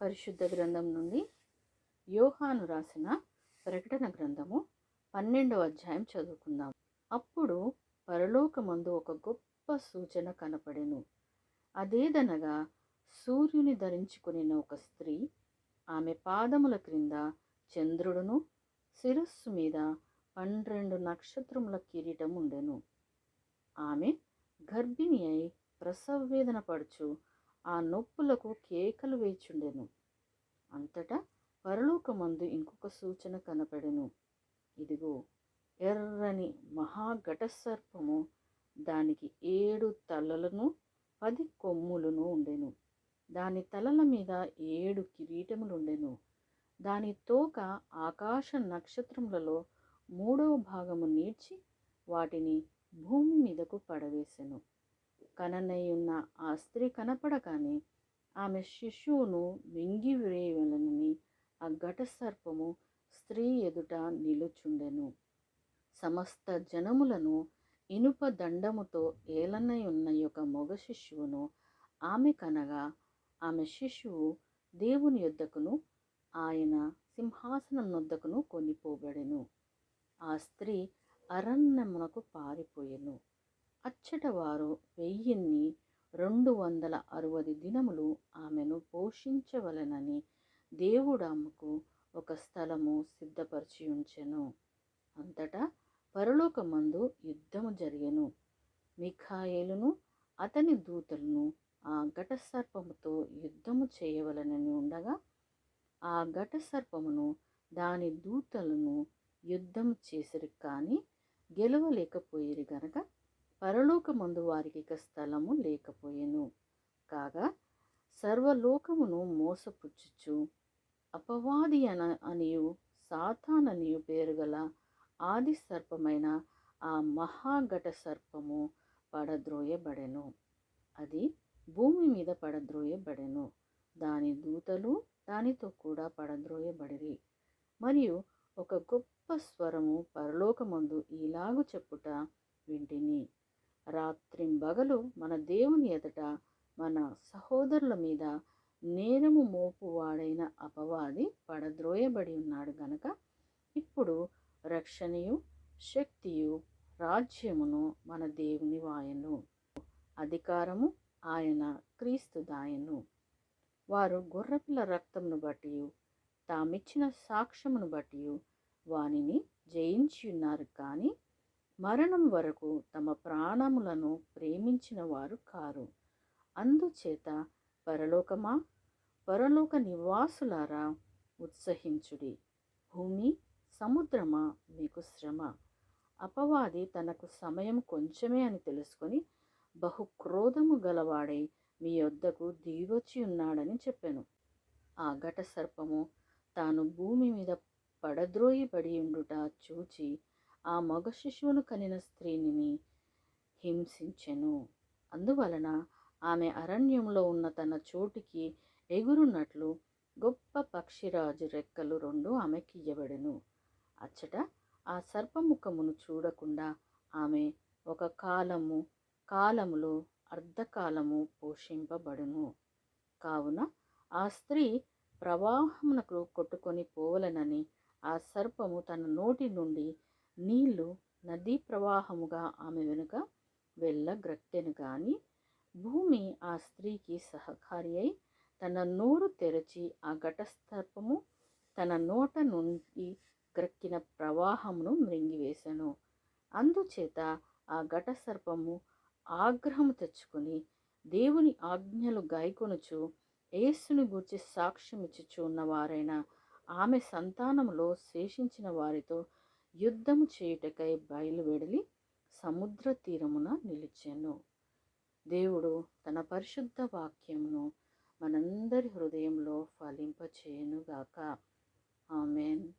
పరిశుద్ధ గ్రంథం నుండి యోహాను రాసిన ప్రకటన గ్రంథము పన్నెండవ అధ్యాయం చదువుకుందాం. అప్పుడు పరలోకమందు ఒక గొప్ప సూచన కనపడెను. అదేదనగా సూర్యుని ధరించుకుని ఒక స్త్రీ ఆమె పాదముల క్రింద చంద్రుడును శిరస్సు మీద పన్నెండు నక్షత్రముల కిరీటం ఉండెను. ఆమె గర్భిణి అయి ప్రసవవేదన పడుచు ఆ నొప్పులకు కేకలు వేచుండెను. అంతటా పరలోకమందు ఇంకొక సూచన కనపడెను. ఇదిగో ఎర్రని మహాఘటసర్పము దానికి ఏడు తలలను పది కొమ్ములను ఉండెను. దాని తలల మీద ఏడు కిరీటములుండెను. దాని తోక ఆకాశ నక్షత్రములలో మూడవ భాగము నీడ్చి వాటిని భూమి మీదకు పడవేసెను. కననయ్యున్న ఆ స్త్రీ కనపడగానే ఆమె శిశువును మింగివేయవలనని ఆ ఘటసర్పము స్త్రీ ఎదుట నిలుచుండెను. సమస్త జనములను ఇనుప దండముతో ఏలనై ఉన్న యొక్క మగ శిశువును ఆమె కనగా ఆమె శిశువు దేవుని యొద్దకును ఆయన సింహాసనం నొద్దకును కొనిపోబడెను. ఆ స్త్రీ అరణ్యమునకు పారిపోయెను. అచ్చట వారు వెయ్యిన్ని రెండు వందల అరవై దినములు ఆమెను పోషించవలెనని దేవుడు ఒక స్థలము సిద్ధపరిచి ఉంచెను అంతటా పరలోకమందు యుద్ధము జరిగెను. మిఖాయేలును అతని దూతలను ఆ ఘటసర్పముతో యుద్ధము చేయవలనని ఉండగా ఆ ఘటసర్పమును దాని దూతలను యుద్ధం చేసిరి కానీ గెలవలేకపోయిరి గనక పరలోకమందు వారికి ఇక స్థలము లేకపోయెను. కాగా సర్వలోకమును మోసపుచ్చుచు అపవాది అన అనియు సాతాననియు పేరు గల ఆది సర్పమైన ఆ మహాఘట సర్పము పడద్రోయబడెను. అది భూమి మీద పడద్రోయబడెను. దాని దూతలు దానితో కూడా పడద్రోయబడిరి. మరియు ఒక గొప్ప స్వరము పరలోకమందు ఈలాగు చెప్పుట వింటిని. రాత్రింబగలు మన దేవుని ఎదుట మన సహోదరుల మీద నేరము మోపువాడైన అపవాది పడద్రోయబడి ఉన్నాడు గనక. ఇప్పుడు రక్షణయు శక్తియు రాజ్యమును మన దేవుని వాయను అధికారము ఆయన క్రీస్తు దాయను. వారు గొర్రెపిల్ల రక్తమును బట్టి తామిచ్చిన సాక్ష్యమును బట్టి వానిని జయించి ఉన్నారు కానీ మరణం వరకు తమ ప్రాణములను ప్రేమించిన వారు కారు. అందుచేత పరలోకమా? పరలోక నివాసులారా ఉత్సహించుడి. భూమి సముద్రమా? మీకు శ్రమ. అపవాది తనకు సమయం కొంచెమే అని తెలుసుకొని బహు క్రోధము గలవాడై మీ యొద్దకు దిగివచ్చి ఉన్నాడని చెప్పాను. ఆ ఘట సర్పము తాను భూమి మీద పడద్రోయిబడి ఉండుట చూచి ఆ మగ శిశువును కనిన స్త్రీని హింసించెను. అందువలన ఆమె అరణ్యంలో ఉన్న తన చోటికి ఎగురున్నట్లు గొప్ప పక్షిరాజు రెక్కలు రెండు ఆమెకి ఇయ్యబడెను. అచ్చట ఆ సర్పముఖమును చూడకుండా ఆమె ఒక కాలము కాలములో అర్ధకాలము పోషింపబడును. కావున ఆ స్త్రీ ప్రవాహమునకు కొట్టుకొని పోవలనని ఆ సర్పము తన నోటి నుండి నీళ్ళు నదీ ప్రవాహముగా ఆమె వెనుక వెళ్ళగ్రత్తెను గాని భూమి ఆ స్త్రీకి సహకారి అయి తన నోరు తెరచి ఆ ఘటసర్పము తన నోట నుండి గ్రక్కిన ప్రవాహమును మృంగివేశను అందుచేత ఆ ఘటసర్పము ఆగ్రహము తెచ్చుకుని దేవుని ఆజ్ఞలు గాయకొనుచు యేసుని గూర్చి సాక్ష్యమిచ్చుచు ఉన్నవారైన ఆమె సంతానములో శేషించిన వారితో యుద్ధము చేయుటకై బయలువెడలి సముద్ర తీరమున నిలిచెను. దేవుడు తన పరిశుద్ధ వాక్యమును మనందరి హృదయంలో ఫలింపచేయనుగాక. ఆమెన్.